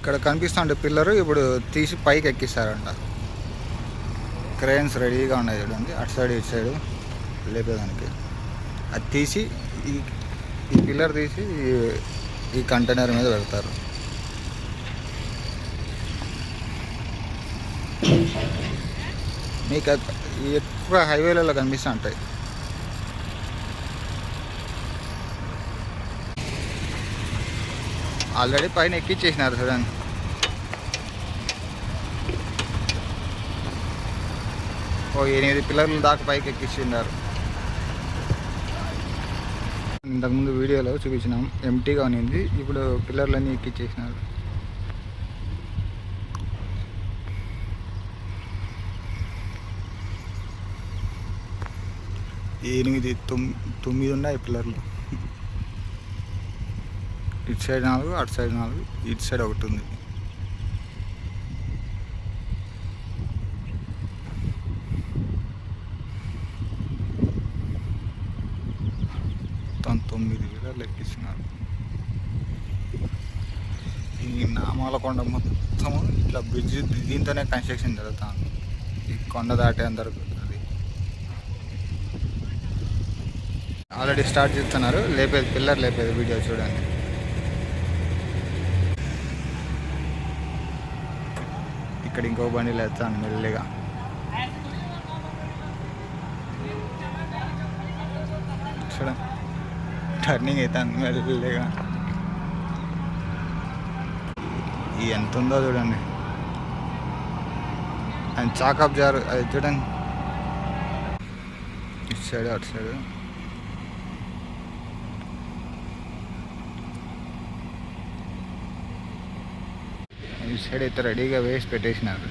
ఇక్కడ కనిపిస్తుంటే పిల్లరు ఇప్పుడు తీసి పైకి ఎక్కిస్తారంట. క్రేన్స్ రెడీగా ఉన్నాయి చూడండి. అటు సైడ్ ఇటు సైడ్ లేపేదానికి. అది తీసి ఈ ఈ పిల్లర్ తీసి ఈ- కంటైనర్ మీద పెడతారు. మీకు ఎక్కువ హైవేలలో కనిపిస్తూ ఉంటాయి ఆల్రెడీ పైన ఎక్కిచ్చేసినారు చూడండి ఓ ఎనిమిది పిల్లర్లు దాకా పైకి ఎక్కిచ్చిన్నారు ఇంతకుముందు వీడియోలో చూపించినాం. ఎంటీగా ఉన్నింది. ఇప్పుడు పిల్లర్లన్నీ ఎక్కిచ్చేసినారు. ఎనిమిది తొమ్మి తొమ్మిది ఉన్నాయి పిల్లర్లు. ఇటు సైడ్ నాలుగు అటు సైడ్ నాలుగు ఇటు సైడ్ ఒకటి ఉంది. మొత్తం తొమ్మిది కూడా లెక్కిస్తున్నారు ఈ నామాలకొండ మొత్తం ఇట్లా బ్రిడ్జ్ దీంతోనే కన్స్ట్రక్షన్ జరుగుతుంది. ఈ కొండ దాటే అది. ఆల్రెడీ స్టార్ట్ చేస్తున్నారు. లేపేది పిల్లర్ లేపేది వీడియో చూడండి. అక్కడ ఇంకో బండి వెళ్తాను మెల్లిగా. చూడండి టర్నింగ్ అవుతాను మెల్లిగా. ఈ ఎంత ఉందో చూడండి. అండ్ చాకప్ జారు అది చూడండి. ఇటు సైడ్ అటు సైడ్ సైడ్ అయితే రెడీగా వేసి పెట్టేసినారు.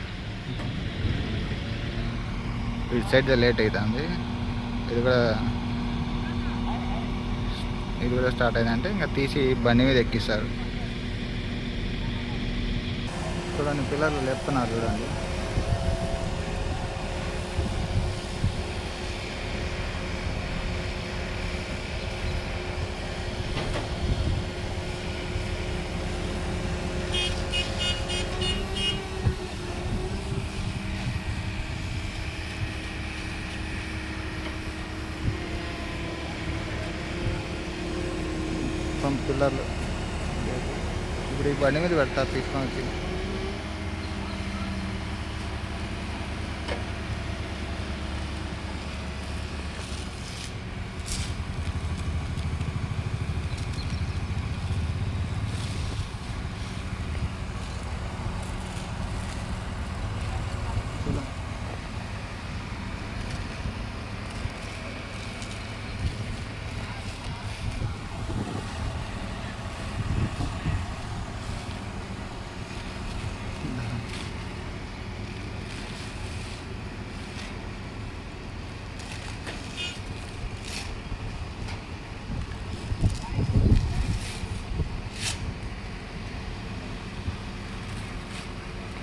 ఇటు సైడ్ లేట్ అవుతుంది ఇది కూడా ఇది కూడా స్టార్ట్ అయిందంటే ఇంకా తీసి బండి మీద ఎక్కిస్తారు. చూడండి పిల్లలు లేపుతున్నారు చూడండి. మొత్తం పిల్లర్లు. ఇప్పుడు ఈ బండి మీద పెడతారు తీసుకొని వచ్చి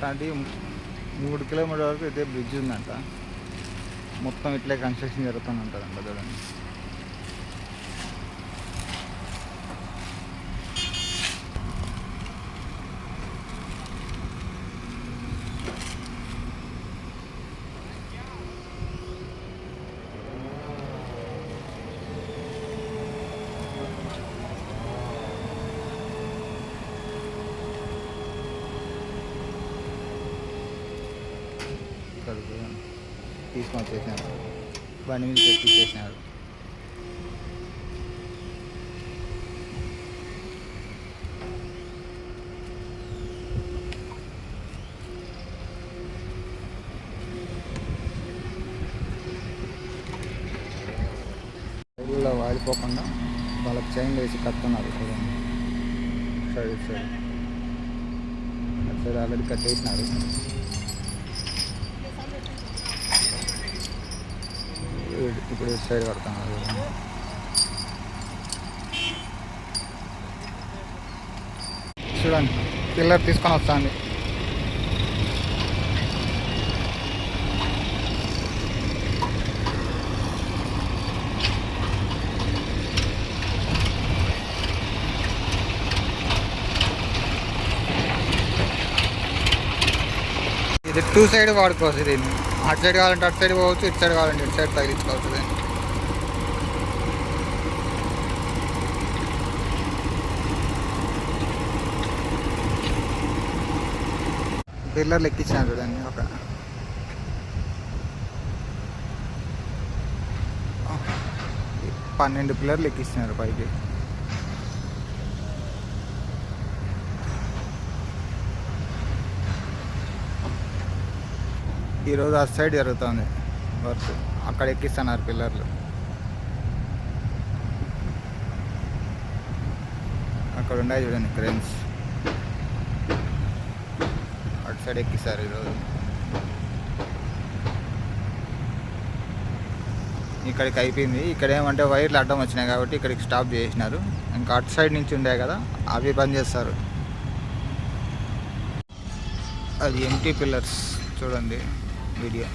ఇట్లాంటి మూడు కిలోమీటర్ వరకు ఇదే బ్రిడ్జ్ ఉందంట. మొత్తం ఇట్లే కన్స్ట్రక్షన్ జరుగుతూనే చూడండి. కడుపు తీసుకొని వచ్చేసాను బండి మీద ఎక్కిచ్చేసినారు రైల్లో వాడిపోకుండా వాళ్ళకి చైన్ వేసి కట్టున్నారు చూడండి సైడ్ సరే. సైడ్ అటు సైడ్ ఆల్రెడీ కట్టేసినారు. ఇప్పుడు- ఇటు సైడ్ కడుతున్నారు చూడండి. పిల్లర్ తీసుకొని వస్తాను ఇది టూ సైడ్ వాడుకోవచ్చు దీన్ని అటు సైడ్ కావాలంటే అటు సైడ్ పోవచ్చు ఇటు సైడ్ కావాలంటే ఇటు సైడ్ తగిలించుకోవచ్చు. దీన్ని పిల్లర్లు ఎక్కించాను చూడండి ఒక పన్నెండు పిల్లర్లు ఎక్కిస్తున్నారు పైకి. ఈరోజు అటు సైడ్ జరుగుతుంది వర్క్. అక్కడ ఎక్కిస్తున్నారు పిల్లర్లు. అక్కడ ఉన్నాయి చూడండి క్రెయిన్స్. అటు సైడ్ ఎక్కిస్తారు ఈరోజు ఇక్కడికి అయిపోయింది. ఇక్కడ ఏమంటే వైర్లు అడ్డం వచ్చినాయి కాబట్టి ఇక్కడికి స్టాప్ చేసినారు. ఇంకా అటు సైడ్ నుంచి ఉండే కదా అవి బంద్ చేస్తారు. అది ఎంటీ పిల్లర్స్ చూడండి. వీడియో